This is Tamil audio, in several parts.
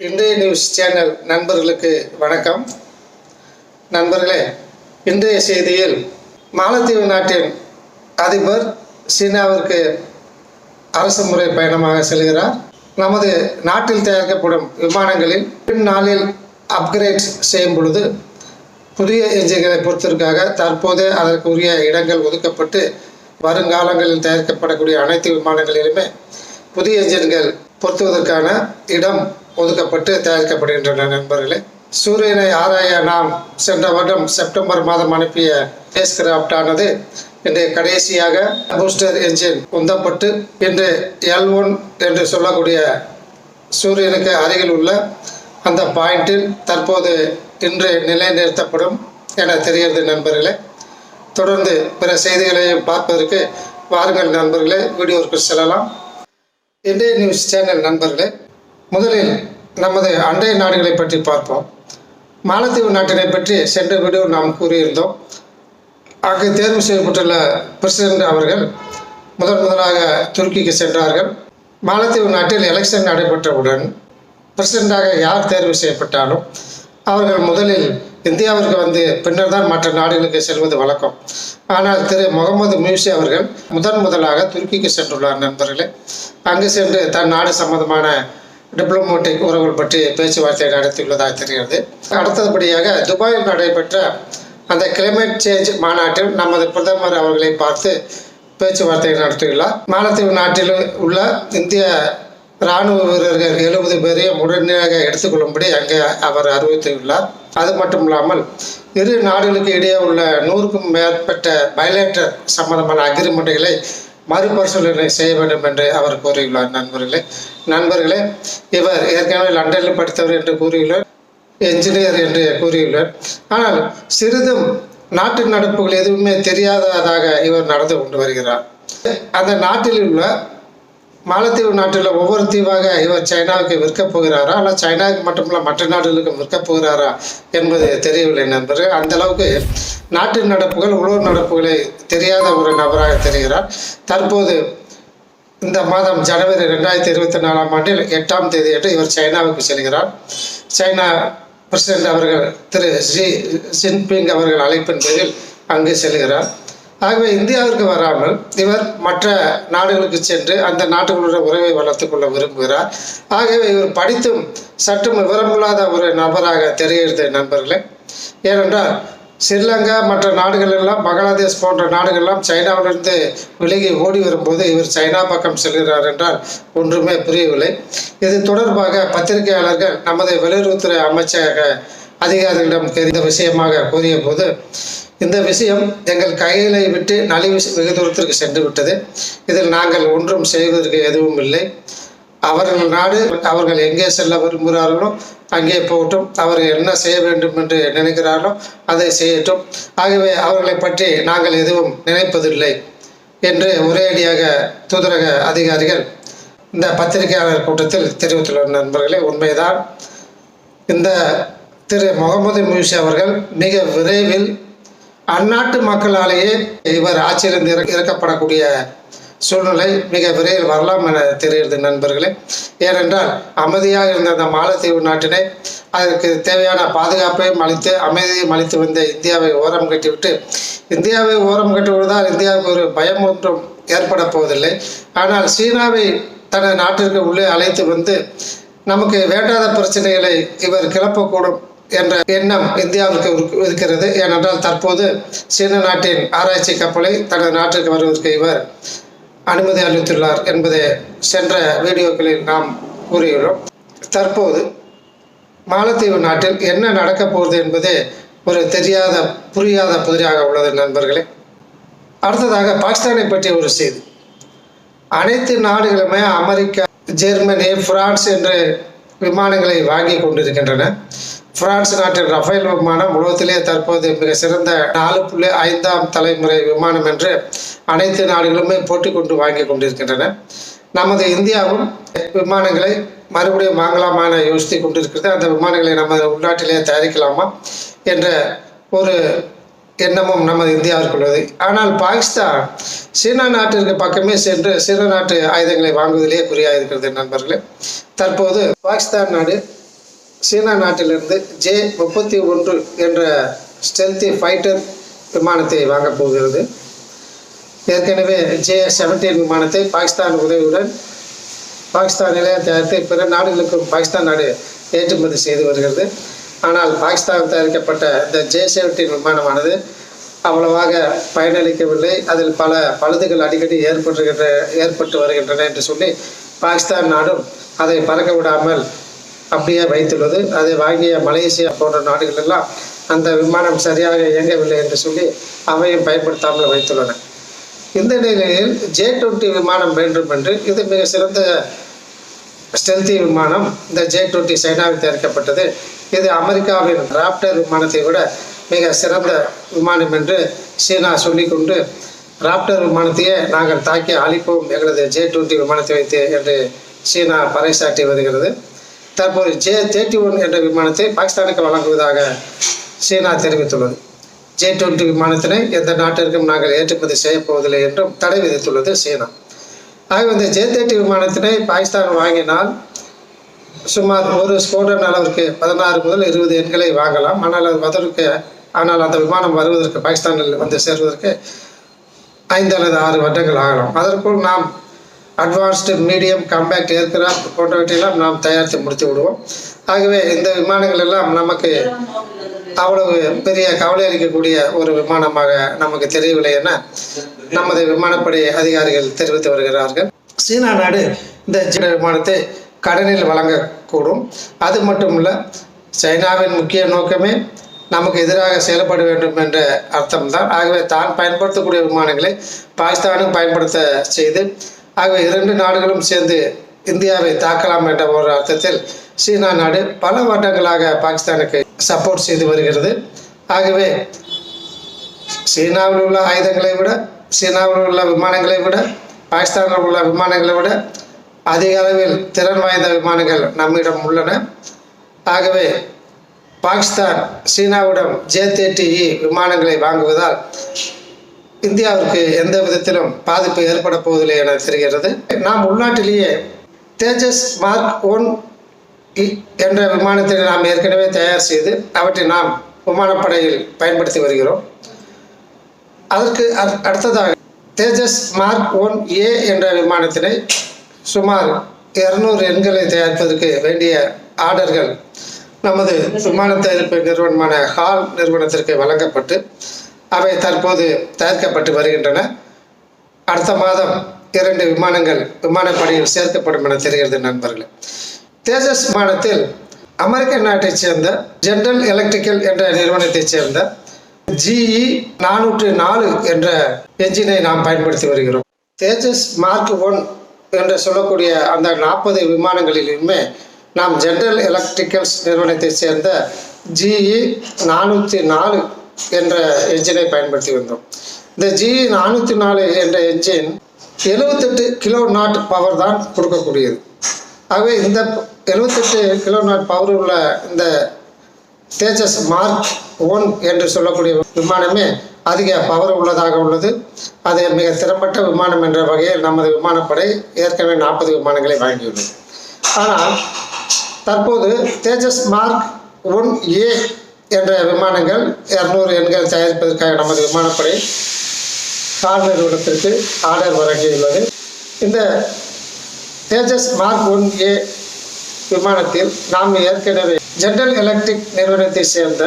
இன்றைய நியூஸ் சேனல் நண்பர்களுக்கு வணக்கம். நண்பர்களே இன்றைய செய்தியில் மாலத்தீவு நாட்டின் அதிபர் சீனாவிற்கு அரசு முறை பயணமாக செல்கிறார். நமது நாட்டில் தயாரிக்கப்படும் விமானங்களில் பின் நாளில் அப்கிரேட் செய்யும் பொழுது புதிய என்ஜின்களை பொறுத்ததற்காக தற்போது அதற்குரிய இடங்கள் ஒதுக்கப்பட்டு வருங்காலங்களில் தயாரிக்கப்படக்கூடிய அனைத்து விமானங்களிலுமே புதிய என்ஜின்கள் பொருத்துவதற்கான இடம் ஒதுக்கப்பட்டு தயாரிக்கப்படுகின்றன நண்பர்களே. சூரியனை ஆராய நாம் சென்ற வருடம் செப்டம்பர் மாதம் அனுப்பிய ஸ்பேஸ் கிராஃப்ட் ஆனது இன்று கடைசியாக பூஸ்டர் என்ஜின் உந்தப்பட்டு இன்று எல் ஒன் என்று சொல்லக்கூடிய சூரியனுக்கு அருகில் உள்ள அந்த பாயிண்டில் தற்போது இன்று நிலைநிறுத்தப்படும் என தெரிகிறது நண்பர்களே. தொடர்ந்து பிற செய்திகளையும் பார்ப்பதற்கு வாருங்கள் நண்பர்களே வீடியோவிற்கு செல்லலாம். இந்திய நியூஸ் சேனல் நண்பர்களே முதலில் நமது அண்டை நாடுகளை பற்றி பார்ப்போம். மாலத்தீவு நாட்டினை பற்றி சென்ற வீடியோ நாம் கூறியிருந்தோம். அங்கு தேர்வு செய்யப்பட்டுள்ள பிரசிடென்ட் அவர்கள் முதன் முதலாக துருக்கிக்கு சென்றார்கள். மாலத்தீவு நாட்டில் எலெக்ஷன் நடைபெற்றவுடன் பிரசிடெண்ட்டாக யார் தேர்வு செய்யப்பட்டாலும் அவர்கள் முதலில் இந்தியாவிற்கு வந்து பின்னர் தான் மற்ற நாடுகளுக்கு செல்வது வழக்கம். ஆனால் திரு. முகமது மியூசி அவர்கள் முதன் முதலாக துருக்கிக்கு சென்றுள்ளார் நண்பர்களே. அங்கு சென்று தன் நாடு சம்பந்தமான டிப்ளமேட்டிக் உறவுகள் பற்றி பேச்சுவார்த்தை நடத்தியுள்ளதாக தெரிகிறது. அடுத்தபடியாக துபாயில் நடைபெற்ற அந்த கிளைமேட் சேஞ்ச் மாநாட்டில் நமது பிரதமர் அவர்களை பார்த்து பேச்சுவார்த்தை நடத்தியுள்ளார். மாலத்தீவு நாட்டில் உள்ள இந்திய இராணுவ வீரர்கள் எழுபது பேரையும் உடனடியாக எடுத்துக்கொள்ளும்படி அங்கே அவர் அறிவித்துள்ளார் அது மட்டும் இல்லாமல் இரு நாடுகளுக்கு இடையே உள்ள நூறுக்கும் மேற்பட்ட பயலேட்டர் சம்பந்தமான அக்ரிமெண்ட்டுகளை மறுபரிசீலனை செய்ய வேண்டும் என்று அவர் கூறியுள்ளார். நண்பர்களே நண்பர்களே இவர் ஏற்கனவே லண்டனில் படித்தவர் என்று கூறியுள்ளார் என்ஜினியர் என்று கூறியுள்ளார். ஆனால் சிறிதும் நாட்டு நடப்புகள் எதுவுமே தெரியாததாக இவர் நடந்து கொண்டு வருகிறார். அந்த நாட்டில் உள்ள மாலத்தீவு நாட்டில் ஒவ்வொரு தீவாக இவர் சைனாவுக்கு விற்கப் போகிறாரா? ஆனால் சைனாவுக்கு மட்டுமல்ல மற்ற நாடுகளுக்கும் விற்கப் போகிறாரா என்பது தெரியவில்லை நண்பர்கள் அந்த அளவுக்கு நாட்டு நடப்புகள் உழவு நடப்புகளை தெரியாத ஒரு நபராக தெரிகிறார். தற்போது இந்த மாதம் ஜனவரி ரெண்டாயிரத்தி இருபத்தி நாலாம் ஆண்டில் எட்டாம் தேதி என்று இவர் சைனாவுக்கு செல்கிறார். சைனா பிரசிடென்ட் அவர்கள் திரு ஜி ஜின்பிங் அவர்கள் அழைப்பின் பேரில் அங்கு செல்கிறார். ஆகவே இந்தியாவிற்கு வராமல் இவர் மற்ற நாடுகளுக்கு சென்று அந்த நாடுகளுடன் உறவை வளர்த்து கொள்ள விரும்புகிறார். ஆகவே இவர் படித்தும் சற்றும் விவரமில்லாத ஒரு நபராக தெரிகிறது நண்பர்களே. ஏனென்றால் ஸ்ரீலங்கா மற்ற நாடுகள் எல்லாம் பங்களாதேஷ் போன்ற நாடுகள்லாம் சைனாவிலிருந்து விலகி ஓடி வரும்போது இவர் சைனா பக்கம் செல்கிறார் என்றால் ஒன்றுமே புரியவில்லை. இது தொடர்பாக பத்திரிகையாளர்கள் நமது வெளியுறவுத்துறை அமைச்சக அதிகாரிகளிடம் தெரிந்த விஷயமாக கூறிய போது இந்த விஷயம் எங்கள் கைகளை விட்டு நலிவு வெகு தூரத்திற்கு சென்று விட்டது. இதில் நாங்கள் ஒன்றும் செய்வதற்கு எதுவும் இல்லை. அவர்கள் நாடு அவர்கள் எங்கே செல்ல விரும்புகிறார்களோ அங்கே போகட்டும். அவர்கள் என்ன செய்ய வேண்டும் என்று நினைக்கிறார்களோ அதை செய்யட்டும். ஆகவே அவர்களை பற்றி நாங்கள் எதுவும் நினைப்பதில்லை என்று ஒரேடியாக தூதரக அதிகாரிகள் இந்த பத்திரிகையாளர் கூட்டத்தில் தெரிவித்துள்ள நண்பர்களே உண்மைதான். இந்த திரு. முகமது மியூசி அவர்கள் மிக விரைவில் அந்நாட்டு மக்களாலேயே இவர் ஆட்சியிலிருந்து இற இறக்கப்படக்கூடிய சூழ்நிலை மிக விரைவில் வரலாம் என தெரிகிறது நண்பர்களே. ஏனென்றால் அமைதியாக இருந்த அந்த மாலத்தீவு நாட்டினை அதற்கு தேவையான பாதுகாப்பையும் அளித்து அமைதியையும் அளித்து வந்த இந்தியாவை ஓரம் கட்டிவிட்டு இந்தியாவை ஓரம் கட்டுவதால் இந்தியாவுக்கு ஒரு பயம் ஒன்றும் ஏற்பட போவதில்லை. ஆனால் சீனாவை தனது நாட்டிற்கு உள்ளே அழைத்து வந்து நமக்கு வேண்டாத பிரச்சனைகளை இவர் கிளப்பக்கூடும் என்ற எண்ணம் இந்தியாவிற்கு இருக்கிறது. ஏனென்றால் தற்போது சீன நாட்டின் ஆராய்ச்சி கப்பலை தனது நாட்டிற்கு வருவதற்கு இவர் அனுமதி அளித்துள்ளார் என்பதை சென்ற வீடியோக்களில் நாம் கூறியுள்ளோம். தற்போது மாலத்தீவு நாட்டில் என்ன நடக்கப் போகிறது என்பதே ஒரு தெரியாத புரியாத புதிராக உள்ளது நண்பர்களே. அடுத்ததாக பாகிஸ்தானை பற்றிய ஒரு செய்தி. அனைத்து நாடுகளுமே அமெரிக்கா ஜெர்மனி பிரான்ஸ் என்று விமானங்களை வாங்கி கொண்டிருக்கின்றன. பிரான்ஸ் நாட்டின் ரஃபேல் விமானம் உலகத்திலே தற்போது மிக சிறந்த நாலு புள்ளி ஐந்தாம் தலைமுறை விமானம் என்று அனைத்து நாடுகளுமே போட்டி கொண்டு வாங்கி கொண்டிருக்கின்றன. நமது இந்தியாவும் விமானங்களை மறுபடியும் வாங்கலாமான யோசித்து கொண்டிருக்கிறது. அந்த விமானங்களை நமது உள்நாட்டிலே தயாரிக்கலாமா என்ற ஒரு எண்ணமும் நமது இந்தியாவிற்கு உள்ளது. ஆனால் பாகிஸ்தான் சீனா நாட்டிற்கு பக்கமே சென்று சீன நாட்டு ஆயுதங்களை வாங்குவதிலே குறியாக இருக்கிறது நண்பர்களே. தற்போது பாகிஸ்தான் நாடு சீனா நாட்டிலிருந்து ஜே முப்பத்தி ஒன்று என்ற ஸ்டெல்தி ஃபைட்டர் விமானத்தை வாங்கப் போகிறது. ஏற்கனவே ஜே செவன்டீன் விமானத்தை பாகிஸ்தான் உதவியுடன் பாகிஸ்தானிலே தயாரித்து பிற நாடுகளுக்கும் பாகிஸ்தான் நாடு ஏற்றுமதி செய்து வருகிறது. ஆனால் பாகிஸ்தான் தயாரிக்கப்பட்ட இந்த ஜே செவன்டீன் விமானமானது அவ்வளவாக பயனளிக்கவில்லை. அதில் பல பழுதுகள் அடிக்கடி ஏற்பட்டுகின்ற ஏற்பட்டு வருகின்றன என்று சொல்லி பாகிஸ்தான் நாடும் அதை பறக்க விடாமல் அப்படியே வைத்துள்ளது. அதை வாங்கிய மலேசியா போன்ற நாடுகள் எல்லாம் அந்த விமானம் சரியாக இயங்கவில்லை என்று சொல்லி அவையும் பயன்படுத்தாமல் வைத்துள்ளன. இந்த நிலையில் ஜே டுவெண்ட்டி விமானம் வேண்டும் என்று இது மிக சிறந்த ஸ்டெல்தி விமானம். இந்த ஜே டுவெண்ட்டி சைனாவில் தயாரிக்கப்பட்டது. இது அமெரிக்காவின் ராப்டர் விமானத்தை விட மிக சிறந்த விமானம் என்று சீனா சொல்லிக்கொண்டு ராப்டர் விமானத்தையே நாங்கள் தாக்கி அழிப்போம் எங்களது ஜே டுவெண்ட்டி விமானத்தை வைத்து என்று சீனா பறைசாட்டி வருகிறது. தற்போது ஜே தேர்ட்டி ஒன் என்ற விமானத்தை பாகிஸ்தானுக்கு வழங்குவதாக சீனா தெரிவித்துள்ளது. ஜே டுவெண்ட்டி விமானத்தினை எந்த நாட்டிற்கும் நாங்கள் ஏற்றுமதி செய்யப்போவதில்லை என்றும் தடை விதித்துள்ளது சீனா. ஆகவே இந்த ஜே தேர்ட்டி விமானத்தினை பாகிஸ்தான் வாங்கினால் சுமார் ஒரு ஸ்கோடன் அளவிற்கு பதினாறு முதல் இருபது எண்களை வாங்கலாம். ஆனால் அது வதற்கு ஆனால் அந்த விமானம் வருவதற்கு பாகிஸ்தானில் வந்து சேர்வதற்கு ஐந்து அல்லது ஆறு வருடங்கள் ஆகலாம். அதற்குள் நாம் அட்வான்ஸ்டு மீடியம் காம்பேக்ட் ஏர்கிராஃப்ட் போன்றவற்றையெல்லாம் நாம் தயாரித்து முடித்து விடுவோம் ஆகவே இந்த விமானங்கள் எல்லாம் நமக்கு அவ்வளவு பெரிய கவலை அளிக்கக்கூடிய ஒரு விமானமாக நமக்கு தெரியவில்லை என நமது விமானப்படை அதிகாரிகள் தெரிவித்து வருகிறார்கள். சீனா நாடு இந்த சீன விமானத்தை கடனில் வழங்கக்கூடும். அது மட்டுமல்ல சைனாவின் முக்கிய நோக்கமே நமக்கு எதிராக செயல்பட வேண்டும் என்ற அர்த்தம்தான். ஆகவே தான் பயன்படுத்தக்கூடிய விமானங்களை பாகிஸ்தானும் பயன்படுத்த செய்து ஆகவே இரண்டு நாடுகளும் சேர்ந்து இந்தியாவை தாக்கலாம் என்ற ஒரு அர்த்தத்தில் சீனா நாடு பல வருடங்களாக பாகிஸ்தானுக்கு சப்போர்ட் செய்து வருகிறது. ஆகவே சீனாவில் உள்ள ஆயுதங்களை விட சீனாவில் உள்ள விமானங்களை விட பாகிஸ்தானில் உள்ள விமானங்களை விட அதிக அளவில் திறன் வாய்ந்த விமானங்கள் நம்மிடம் உள்ளன. ஆகவே பாகிஸ்தான் சீனாவிடம் ஜே தேர்ட்டி e விமானங்களை வாங்குவதால் இந்தியாவிற்கு எந்த விதத்திலும் பாதிப்பு ஏற்பட போவதில்லை என தெரிகிறது. நாம் உள்நாட்டிலேயே தேஜஸ் மார்க் ஒன் என்ற விமானத்தை நாம் ஏற்கனவே தயார் செய்து அவற்றை நாம் விமானப்படையில் பயன்படுத்தி வருகிறோம். அதற்கு அடுத்ததாக தேஜஸ் மார்க் ஒன் ஏ என்ற விமானத்தினை சுமார் இருநூறு எண்களை தயாரிப்பதற்கு வேண்டிய ஆர்டர்கள் நமது விமான தயாரிப்பு நிறுவனமான ஹால் நிறுவனத்திற்கு வழங்கப்பட்டு அவை தற்போது தயாரிக்கப்பட்டு வருகின்றன. அடுத்த மாதம் இரண்டு விமானங்கள் விமானப்படையில் சேர்க்கப்படும் என தெரிகிறது நண்பர்களே. தேஜஸ் விமானத்தில் அமெரிக்க நாட்டைச் சேர்ந்த ஜென்ரல் எலக்ட்ரிக்கல் என்ற நிறுவனத்தைச் சேர்ந்த ஜிஇ நானூற்று நாலு என்ற என்ஜினை நாம் பயன்படுத்தி வருகிறோம். தேஜஸ் மார்க் ஒன் என்று சொல்லக்கூடிய அந்த நாற்பது விமானங்களிலுமே நாம் ஜென்ரல் எலக்ட்ரிக்கல்ஸ் நிறுவனத்தைச் சேர்ந்த ஜிஇ நானூற்றி நாலு என்ற என்ஜினை பயன்படுத்தி வந்தோம். இந்த ஜி நானூற்றி நாலு என்ற என்ஜின் எழுபத்தெட்டு கிலோ நாட் பவர் தான் கொடுக்கக்கூடியது. ஆகவே இந்த எழுபத்தெட்டு கிலோ நாட் பவர் உள்ள இந்த தேஜஸ் மார்க் ஒன் என்று சொல்லக்கூடிய விமானமே அதிக பவர் உள்ளதாக உள்ளது. அது மிக திறம்பட்ட விமானம் என்ற வகையில் நமது விமானப்படை ஏற்கனவே நாற்பது விமானங்களை வழங்கியுள்ளது ஆனால் தற்போது தேஜஸ் மார்க் ஒன் ஏ என்ற விமானங்கள் இரநூறு எண்கள் தயாரிப்பதற்காக நமது விமானப்படை கார் நிறுவனத்திற்கு ஆர்டர் வழங்கியுள்ளது. இந்த தேஜஸ் மார்க் ஒன் ஏ விமானத்தில் நாம் ஏற்கனவே ஜென்ரல் எலக்ட்ரிக் நிறுவனத்தை சேர்ந்த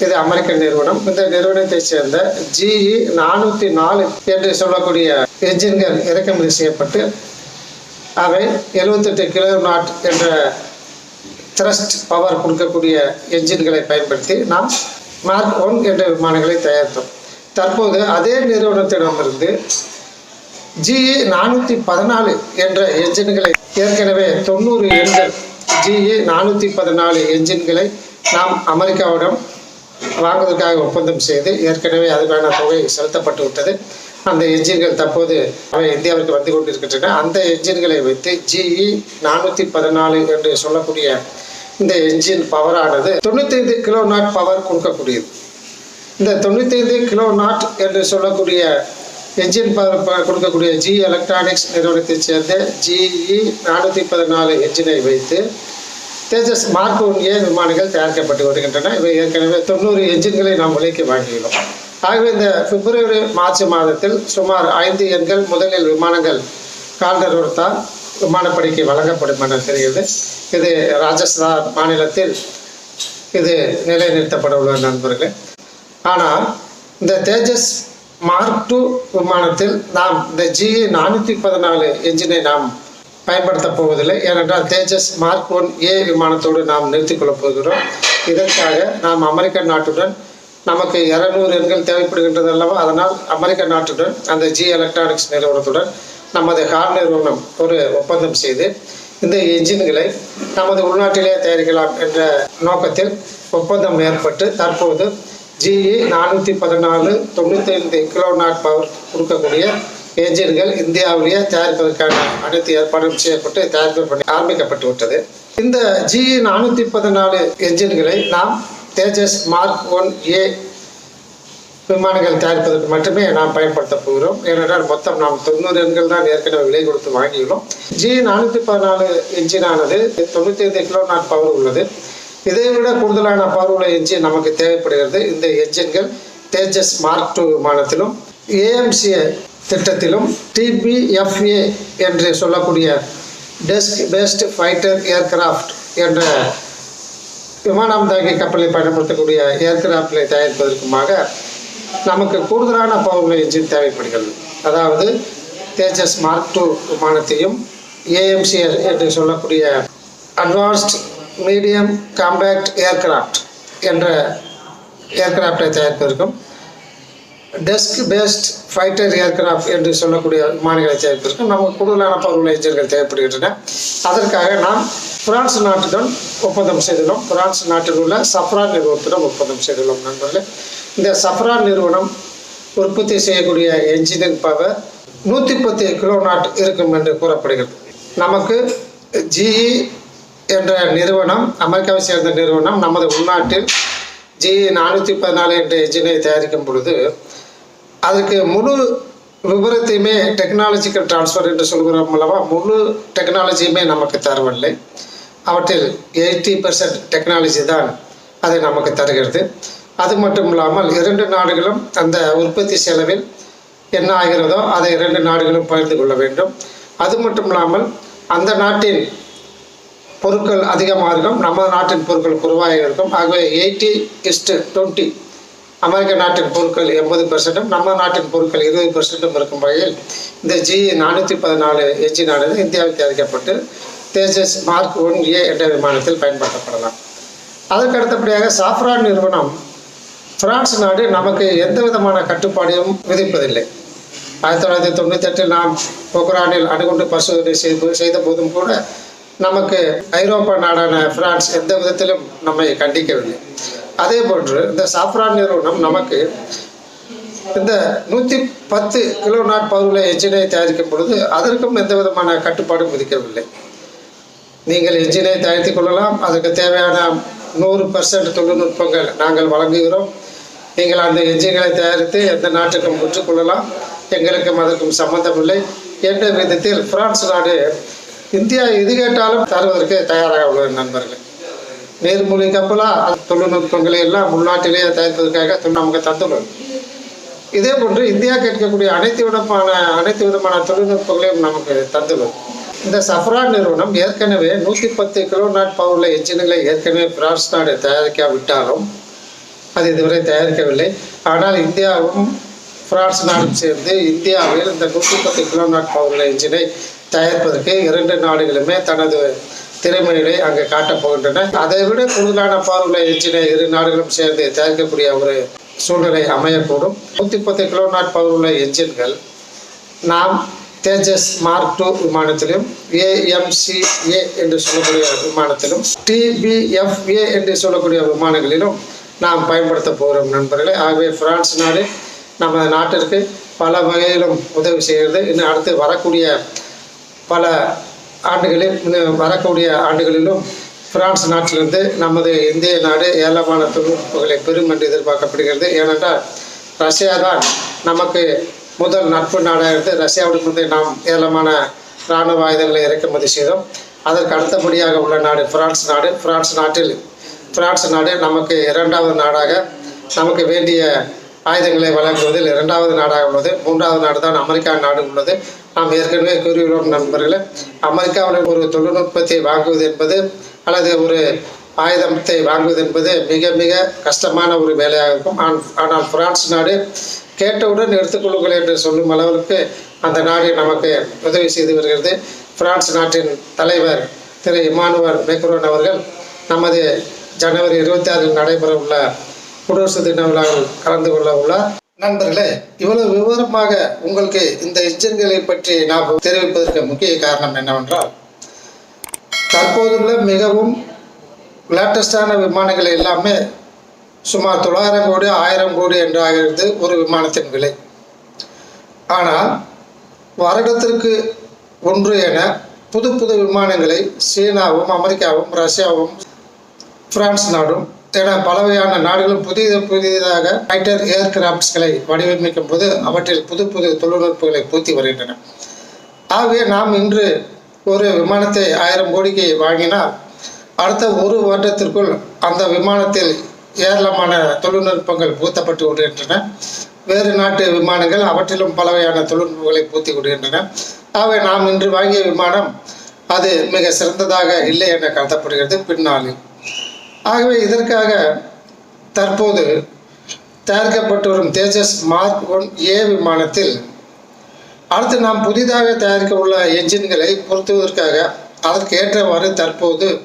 இது அமெரிக்க நிறுவனம் இந்த நிறுவனத்தை சேர்ந்த ஜிஇ நானூற்றி நாலு என்று சொல்லக்கூடிய என்ஜின்கள் இறக்குமதி செய்யப்பட்டு அவை எழுபத்தெட்டு கிலோ நாட் என்ற த்ரஸ்ட் பவர் கொடுக்கக்கூடிய என்ஜின்களை பயன்படுத்தி நாம் மார்க் ஒன் என்ற விமானங்களை தயாரித்தோம். தற்போது அதே நிறுவனத்திடமிருந்து ஜிஇ நானூற்றி பதினாலு என்ற என்ஜின்களை ஏற்கனவே தொண்ணூறு எண்கள் ஜிஇ நானூற்றி பதினாலு என்ஜின்களை நாம் அமெரிக்காவிடம் வாங்குவதற்காக ஒப்பந்தம் செய்து ஏற்கனவே அதுக்கான தொகை செலுத்தப்பட்டு விட்டது அந்த என்ஜின்கள் தற்போது அவை இந்தியாவிற்கு வந்து கொண்டிருக்கின்றன. அந்த என்ஜின்களை வைத்து ஜிஇ நானூற்றி பதினாலு என்று சொல்லக்கூடிய இந்த என்ஜின் பவரானது தொண்ணூத்தைந்து கிலோ நாட் பவர் கொடுக்கக்கூடியது. இந்த தொண்ணூத்தைந்து கிலோ நாட் என்று சொல்லக்கூடிய என்ஜின் பவர் ப- கொடுக்கக்கூடிய ஜி எலக்ட்ரானிக்ஸ் நிறுவனத்தைச் சேர்ந்த ஜிஇ நானூற்றி பதினாலு என்ஜினை வைத்து தேஜஸ் மார்க் ஒன் ஏ விமானங்கள் தயாரிக்கப்பட்டு வருகின்றன? இவை ஏற்கனவே தொண்ணூறு என்ஜின்களை நாம் விலைக்கு வாங்கியுள்ளோம். ஆகவே இந்த பிப்ரவரி மார்ச் மாதத்தில் சுமார் ஐந்து எண்கள் முதலில் விமானங்கள் கால் விமானப்படைக்கு வழங்கப்படும் என தெரிகிறது. இது ராஜஸ்தான் மாநிலத்தில் இது நிலைநிறுத்தப்பட உள்ள ஆனால் இந்த தேஜஸ் மார்க் டூ விமானத்தில் நாம் இந்த ஜிஇ நானூற்றி பதினாலு என்ஜினை நாம் பயன்படுத்தப் போவதில்லை. ஏனென்றால் தேஜஸ் மார்க் ஒன் ஏ விமானத்தோடு நாம் நிறுத்திக் கொள்ளப் போகிறோம். இதற்காக நாம் அமெரிக்க நாட்டுடன் நமக்கு இரநூறு எண்கள் தேவைப்படுகின்றது அல்லவா? அதனால் அமெரிக்க நாட்டுடன் அந்த ஜி எலக்ட்ரானிக்ஸ் நிறுவனத்துடன் நமது கார் நிறுவனம் ஒரு ஒப்பந்தம் செய்து இந்த என்ஜின்களை நமது உள்நாட்டிலே தயாரிக்கலாம் என்ற நோக்கத்தில் ஒப்பந்தம் ஏற்பட்டு தற்போது ஜிஇ நானூற்றி பதினாலு தொண்ணூத்தைந்து கிலோ நாட் பவர் கொடுக்கக்கூடிய என்ஜின்கள் இந்தியாவிலேயே தயாரிப்பதற்கான அனைத்து ஏற்பாடும் செய்யப்பட்டு தயாரிப்பு பண்ணி ஆரம்பிக்கப்பட்டு விட்டது. இந்த ஜிஇ நானூற்றி பதினாலு என்ஜின்களை நாம் தேஜஸ் மார்க் ஒன் ஏ விமானங்கள் தயாரிப்பதற்கு மட்டுமே நாம் பயன்படுத்த போகிறோம். ஏனென்றால் மொத்தம் நாம் தொண்ணூறு எண்கள் தான் ஏற்கனவே விலை கொடுத்து வாங்கியுள்ளோம். ஜி நானூற்றி பதினாலு இன்ஜினானது தொண்ணூற்றி ஐந்து கிலோ நாட் பவர் உள்ளது. இதை விட கூடுதலான பவர் உள்ள என்ஜின் நமக்கு தேவைப்படுகிறது. இந்த என்ஜின்கள் தேஜஸ் மார்க் டூ விமானத்திலும் ஏஎம்சிஏ திட்டத்திலும் டிபிஎஃப்ஏ என்று சொல்லக்கூடிய டெஸ்க் பேஸ்ட் ஃபைட்டர் ஏர்கிராஃப்ட் என்ற விமானம் தாங்கி கப்பலை பயன்படுத்தக்கூடிய ஏர்கிராஃப்ட்களை தயாரிப்பதற்குமாக நமக்கு கூடுதலான பவர் என்ஜின் தேவைப்படுகிறது. அதாவது தேஜஸ் மார்க் டூ விமானத்தையும் ஏஎம்சி என்று சொல்லக்கூடிய அட்வான்ஸ்ட் மீடியம் காம்பேக்ட் ஏர்கிராஃப்ட் என்ற ஏர்கிராஃப்டை தயாரிப்பதற்கும் டெஸ்க் பேஸ்ட் ஃபைட்டர் ஏர்கிராஃப்ட் என்று சொல்லக்கூடிய விமானங்களை தயாரிப்பதற்கும் நமக்கு கூடுதலான பருவ எஞ்சின்கள் தேவைப்படுகின்றன. அதற்காக நாம் பிரான்ஸ் நாட்டுடன் ஒப்பந்தம் செய்துள்ளோம். பிரான்ஸ் நாட்டில் உள்ள சப்ரான் நிறுவனத்துடன் ஒப்பந்தம் செய்துள்ளோம் நண்பர்களே. இந்த சஃப்ரான் நிறுவனம் உற்பத்தி செய்யக்கூடிய என்ஜினின் பவர் நூற்றி பத்து கிலோ நாட் இருக்கும் என்று கூறப்படுகிறது. நமக்கு ஜிஇ என்ற நிறுவனம் அமெரிக்காவை சேர்ந்த நிறுவனம் நமது உள்நாட்டில் ஜிஇ நானூற்றி பதினாலு என்ற எஞ்சினை தயாரிக்கும் பொழுது அதுக்கு முழு விவரத்தையுமே டெக்னாலஜிக்கல் ட்ரான்ஸ்ஃபர் என்று சொல்கிறோம் அல்லவா? முழு டெக்னாலஜியுமே நமக்கு தரவில்லை. அவற்றில் எயிட்டி பர்சன்ட் டெக்னாலஜி தான் அதை நமக்கு தருகிறது. அது மட்டும் இல்லாமல் இரண்டு நாடுகளும் அந்த உற்பத்தி செலவில் என்ன ஆகிறதோ அதை இரண்டு நாடுகளும் பகிர்ந்து கொள்ள வேண்டும். அது மட்டும் இல்லாமல் அந்த நாட்டின் பொருட்கள் அதிகமாக இருக்கும். நம்ம நாட்டின் பொருட்கள் குறைவாக இருக்கும். ஆகவே எயிட்டி இஸ்டு டுவெண்ட்டி அமெரிக்க நாட்டின் பொருட்கள் எண்பது பெர்சென்ட்டும் நம்ம நாட்டின் பொருட்கள் இருபது பெர்சன்ட்டும் இருக்கும் வகையில் இந்த ஜி நானூற்றி பதினாலு எஞ்சினானது இந்தியாவில் தயாரிக்கப்பட்டு தேஜஸ் மார்க் ஒன் ஏ என்ற விமானத்தில் பயன்படுத்தப்படலாம். அதற்கு அடுத்தபடியாக சாஃப்ரான் நிறுவனம் பிரான்ஸ் நாடு நமக்கு எந்த விதமான கட்டுப்பாடையும் விதிப்பதில்லை. ஆயிரத்தி தொள்ளாயிரத்தி தொண்ணூத்தெட்டில் நாம் பொக்ரானில் அணுகுண்டு பரிசோதனை செய்து செய்த போதும் கூட நமக்கு ஐரோப்பா நாடான பிரான்ஸ் எந்த விதத்திலும் நம்மை கண்டிக்கவில்லை. அதே போன்று இந்த சாஃப்ரான் நிறுவனம் நமக்கு இந்த நூற்றி பத்து கிலோ நாட் பகுதியில் எஞ்சினை தயாரிக்கும் பொழுது அதற்கும் எந்த விதமான கட்டுப்பாடும் விதிக்கவில்லை. நீங்கள் எஞ்சினை தயாரித்துக் கொள்ளலாம். அதற்கு தேவையான நூறு பர்சன்ட் தொழில்நுட்பங்கள் நாங்கள் வழங்குகிறோம். நீங்கள் அந்த எஞ்சின்களை தயாரித்து எந்த நாட்டுக்கும் விற்றுக்கொள்ளலாம். எங்களுக்கும் அதற்கும் சம்பந்தமில்லை. என்ற விதத்தில் பிரான்ஸ் நாடு இந்தியா எது கேட்டாலும் தருவதற்கு தயாராக உள்ளது நண்பர்கள். நீர்மூழ்கி கப்பலாக அந்த தொழில்நுட்பங்களை எல்லாம் உள்நாட்டிலேயே தயாரிப்பதற்காக நமக்கு தந்துள்ளது. இதே போன்று இந்தியா கேட்கக்கூடிய அனைத்து விதமான அனைத்து விதமான தொழில்நுட்பங்களையும் நமக்கு தந்துள்ளது. இந்த சஃப்ரான் நிறுவனம் ஏற்கனவே நூற்றி பத்து கிலோ நாட் பவர்ல என்ஜின்களை ஏற்கனவே பிரான்ஸ் நாடு தயாரிக்காவிட்டாலும் அது இதுவரை தயாரிக்கவில்லை. ஆனால் இந்தியாவும் பிரான்ஸ் நாடும் சேர்ந்து இந்தியாவில் இந்த நூற்றி பத்து கிலோ நாட் பவர்ல என்ஜினை தயாரிப்பதற்கு இரண்டு நாடுகளுமே தனது திறமைகளை அங்கே காட்டப் போகின்றன அதை விட கூடுதலான பவர்ல என்ஜினை இரு நாடுகளும் சேர்ந்து தயாரிக்கக்கூடிய ஒரு சூழ்நிலை அமையக்கூடும். நூற்றி பத்து கிலோ நாட் பவர் என்ஜின்கள் நாம் தேஜஸ் மார்க் டூ விமானத்திலும் ஏஎம்சிஏ என்று சொல்லக்கூடிய விமானத்திலும் டிபிஎஃப்ஏ என்று சொல்லக்கூடிய விமானங்களிலும் நாம் பயன்படுத்த போகிறோம் நண்பர்களே. ஆகவே பிரான்ஸ் நாடு நம்ம நாட்டிற்கு பல வகையிலும் உதவி செய்கிறது. இன்னும் அடுத்து வரக்கூடிய பல ஆண்டுகளில் வரக்கூடிய ஆண்டுகளிலும் பிரான்ஸ் நாட்டிலிருந்து நமது இந்திய நாடு ஏலமான தொழில்நுட்பங்களை பெறும் என்று எதிர்பார்க்கப்படுகிறது. ஏனென்றால் ரஷ்யா தான் நமக்கு முதல் நட்பு நாடாக இருந்து ரஷ்யாவுடன் வந்து நாம் ஏலமான இராணுவ ஆயுதங்களை இறக்குமதி செய்தோம். அதற்கு அடுத்தபடியாக உள்ள நாடு பிரான்ஸ் நாடு. பிரான்ஸ் நாட்டில் பிரான்ஸ் நாடு நமக்கு இரண்டாவது நாடாக நமக்கு வேண்டிய ஆயுதங்களை வழங்குவதில் இரண்டாவது நாடாக உள்ளது. மூன்றாவது நாடு தான் அமெரிக்கா நாடு உள்ளது. நாம் ஏற்கனவே கூறியுள்ளோம் நண்பர்களே அமெரிக்காவுடன் ஒரு தொழில்நுட்பத்தை வாங்குவது என்பது அல்லது ஒரு ஆயுதத்தை வாங்குவது என்பது மிக மிக கஷ்டமான ஒரு வேலையாக இருக்கும். ஆன்- ஆனால் பிரான்ஸ் நாடு கேட்டவுடன் எடுத்துக்கொள்ளுங்கள் என்று சொல்லும் அளவிற்கு அந்த நாடு நமக்கு உதவி செய்து வருகிறது. பிரான்ஸ் நாட்டின் தலைவர் திரு இமானுவல் மேக்ரோன் அவர்கள் நமது ஜனவரி இருபத்தி ஆறில் நடைபெற உள்ள குடியரசு தின விழாவில் கலந்து கொள்ள உள்ளார் நண்பர்களே இவ்வளவு விவரமாக உங்களுக்கு இந்த என்ஜின்களை பற்றி நான் தெரிவிப்பதற்கு முக்கிய காரணம் என்னவென்றால் தற்போதுள்ள மிகவும் லேட்டஸ்டான விமானங்கள் எல்லாமே சுமார் தொள்ளாயிரம் கோடி ஆயிரம் கோடி என்றாகிறது ஒரு விமானத்தின் விலை. ஆனால் வருடத்திற்கு ஒன்று என புது புது விமானங்களை சீனாவும் அமெரிக்காவும் ரஷ்யாவும் பிரான்ஸ் நாடும் என பலவையான நாடுகளும் புதிய புதியதாக ஃபைட்டர் ஏர்கிராப்ட்ஸ்களை வடிவமைக்கும் போது அவற்றில் புது புது தொழில்நுட்பங்களை பூத்தி வருகின்றன. ஆகவே நாம் இன்று ஒரு விமானத்தை ஆயிரம் கோடிக்கு வாங்கினால் அடுத்த ஒரு வருடத்திற்குள் அந்த விமானத்தில் ஏராளமான தொழில்நுட்பங்கள் பூத்தப்பட்டு விடுகின்றன வேறு நாட்டு விமானங்கள் அவற்றிலும் பலவையான தொழில்நுட்பங்களை பூத்தி விடுகின்றன ஆகவே நாம் இன்று வாங்கிய விமானம் அது மிக சிறந்ததாக இல்லை என கருதப்படுகிறது. பின்னாளில் ஆகவே இதற்காக தற்போது தயாரிக்கப்பட்டு வரும் தேஜஸ் மார்க் ஒன் ஏ விமானத்தில் அடுத்து நாம் புதிதாக தயாரிக்க உள்ள என்ஜின்களை பொருத்துவதற்காக அதற்கு ஏற்றவாறு தற்போது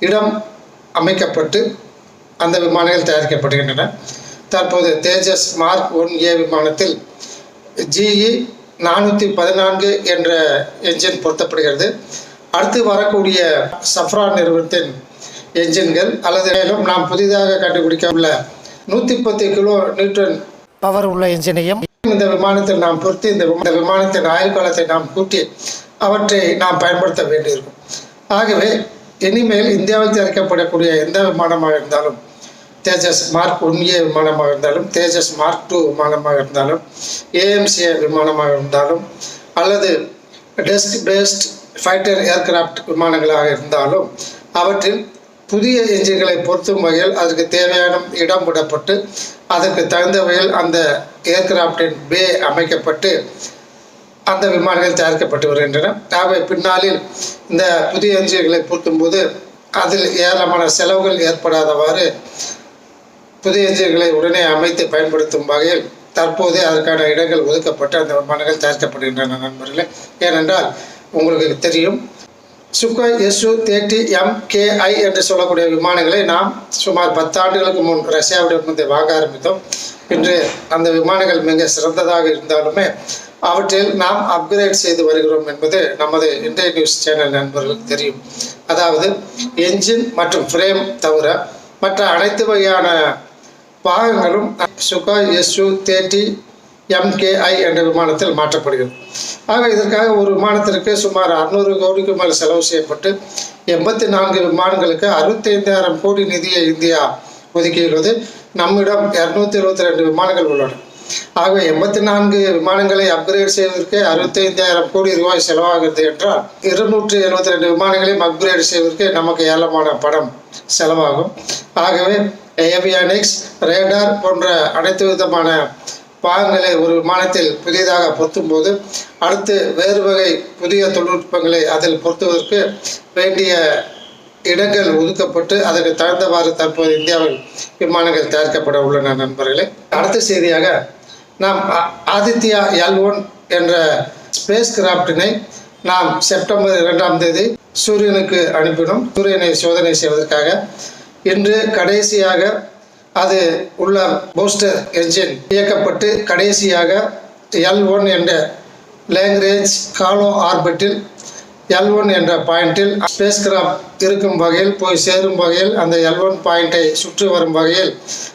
இடம் அமைக்கப்பட்டு அந்த விமானங்கள் தயாரிக்கப்படுகின்றன. தற்போது தேஜஸ் மார்க் ஒன் ஏ விமானத்தில் ஜிஇ நானூற்றி பதினான்கு என்ற என்ஜின் பொருத்தப்படுகிறது. அடுத்து வரக்கூடிய சஃப்ரான் நிறுவனத்தின் என்ஜின்கள் அல்லது மேலும் நாம் புதிதாக கண்டுபிடிக்க உள்ள நூற்றி பத்து கிலோ நியூட்டன் பவர் உள்ள என்ஜினையும் இந்த விமானத்தில் நாம் பொறுத்து இந்த இந்த விமானத்தின் ஆயுள் காலத்தை நாம் கூட்டி அவற்றை நாம் பயன்படுத்த வேண்டியிருக்கும். ஆகவே இனிமேல் இந்தியாவில் தயாரிக்கப்படக்கூடிய எந்த விமானமாக இருந்தாலும் தேஜஸ் மார்க் ஒன் ஏ விமானமாக இருந்தாலும் தேஜஸ் மார்க் டூ விமானமாக இருந்தாலும் ஏஎம்சிஏ விமானமாக இருந்தாலும் அல்லது டெஸ்க் பேஸ்ட் ஃபைட்டர் ஏர்கிராஃப்ட் விமானங்களாக இருந்தாலும் அவற்றில் புதிய எஞ்சின்களை பொருத்தும் வகையில் அதற்கு தேவையான இடம் விடப்பட்டு அதற்கு தகுந்த வகையில் அந்த ஏர்கிராஃப்டின் பே அமைக்கப்பட்டு அந்த விமானங்கள் தயாரிக்கப்பட்டு வருகின்றன. ஆகவே பின்னாளில் இந்த புதிய எஞ்சின்களை பொருத்தும் போது அதில் ஏராளமான செலவுகள் ஏற்படாதவாறு புதிய எஞ்சின்களை உடனே அமைத்து பயன்படுத்தும் வகையில் தற்போதே அதற்கான இடங்கள் ஒதுக்கப்பட்டு அந்த விமானங்கள் தயாரிக்கப்படுகின்றன நண்பர்களே. ஏனென்றால் உங்களுக்கு தெரியும் Sukhoi SU thirty M KI என்று சொல்லக்கூடிய விமானங்களை நாம் சுமார் பத்தாண்டுகளுக்கு முன் ரஷ்யாவிடமிருந்து வாங்க ஆரம்பித்தோம். இன்று அந்த விமானங்கள் மிக சிறந்ததாக இருந்தாலுமே அவற்றில் நாம் அப்கிரேட் செய்து வருகிறோம் என்பது நமது இந்திய நியூஸ் சேனல் நண்பர்களுக்கு தெரியும். அதாவது என்ஜின் மற்றும் ஃப்ரேம் தவிர மற்ற அனைத்து வகையான பாகங்களும் சுகாய் எஸ்யூ தேர்ட்டி எம்கேஐ என்ற விமானத்தில் மாற்றப்படுகிறது. ஆக இதற்காக ஒரு விமானத்திற்கு சுமார் அறுநூறு கோடிக்கு மேல் செலவு செய்யப்பட்டு எண்பத்தி நான்கு விமானங்களுக்கு அறுபத்தைந்தாயிரம் கோடி நிதியை இந்தியா ஒதுக்கியுள்ளது. நம்மிடம் இரநூத்தி இருபத்தி ரெண்டு விமானங்கள் உள்ளன. ஆகவே எண்பத்தி நான்கு விமானங்களை அப்கிரேட் செய்வதற்கு அறுபத்தைந்தாயிரம் கோடி ரூபாய் செலவாகிறது என்றால் இருநூற்றி எழுபத்தி ரெண்டு விமானங்களையும் அப்கிரேட் செய்வதற்கு நமக்கு ஏலமான பணம் செலவாகும். ஆகவே ஏவியானிக்ஸ் ரேடார் போன்ற அனைத்து விதமான பாகங்களை ஒரு விமானத்தில் புதியதாக பொருத்தும் போது அடுத்து வேறு வகை புதிய தொழில்நுட்பங்களை அதில் பொருத்துவதற்கு வேண்டிய இடங்கள் ஒதுக்கப்பட்டு அதற்கு தகுந்தவாறு தற்போது இந்தியாவில் விமானங்கள் தயாரிக்கப்பட உள்ளன நண்பர்களே. அடுத்த செய்தியாக நாம் ஆதித்யா எல் ஒன் என்ற ஸ்பேஸ் கிராஃப்டினை நாம் செப்டம்பர் இரண்டாம் தேதி சூரியனுக்கு அனுப்பினோம். சூரியனை சோதனை செய்வதற்காக இன்று கடைசியாக அது உள்ள பூஸ்டர் என்ஜின் இயக்கப்பட்டு கடைசியாக எல் ஒன் என்ற லேங்ரேஜ் காலோ ஆர்பிட்டில் எல் ஒன் என்ற பாயிண்டில் ஸ்பேஸ் கிராஃப்ட் இருக்கும் வகையில் போய் சேரும் வகையில் அந்த எல் ஒன் பாயிண்டை சுற்றி வரும் வகையில்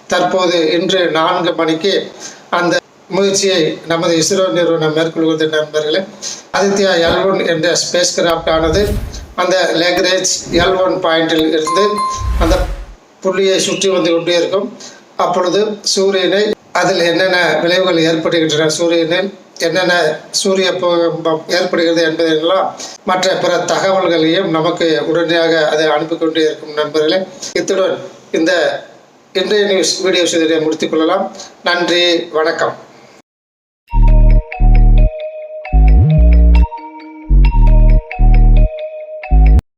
தற்போது இன்று நான்கு மணிக்கு அந்த முயற்சியை நமது இஸ்ரோ நிறுவனம் மேற்கொள்வது நண்பர்களே. ஆதித்யா எல் ஒன் என்ற ஸ்பேஸ் கிராஃப்ட் ஆனது அந்த லேக்ரேஜ் எல் ஒன் பாயிண்டில் இருந்து அந்த புள்ளியை சுற்றி வந்து கொண்டே இருக்கும். அப்பொழுது சூரியனை அதில் என்னென்ன விளைவுகள் ஏற்படுகின்றன சூரியனில் என்னென்ன சூரிய பூகம்பம் ஏற்படுகிறது என்பதெல்லாம் மற்ற பிற தகவல்களையும் நமக்கு உடனடியாக அதை அனுப்பி கொண்டே இருக்கும் நண்பர்களே. இத்துடன் இந்த இன்றைய நியூஸ் வீடியோ செய்தியை முடித்துக் கொள்ளலாம். நன்றி வணக்கம்.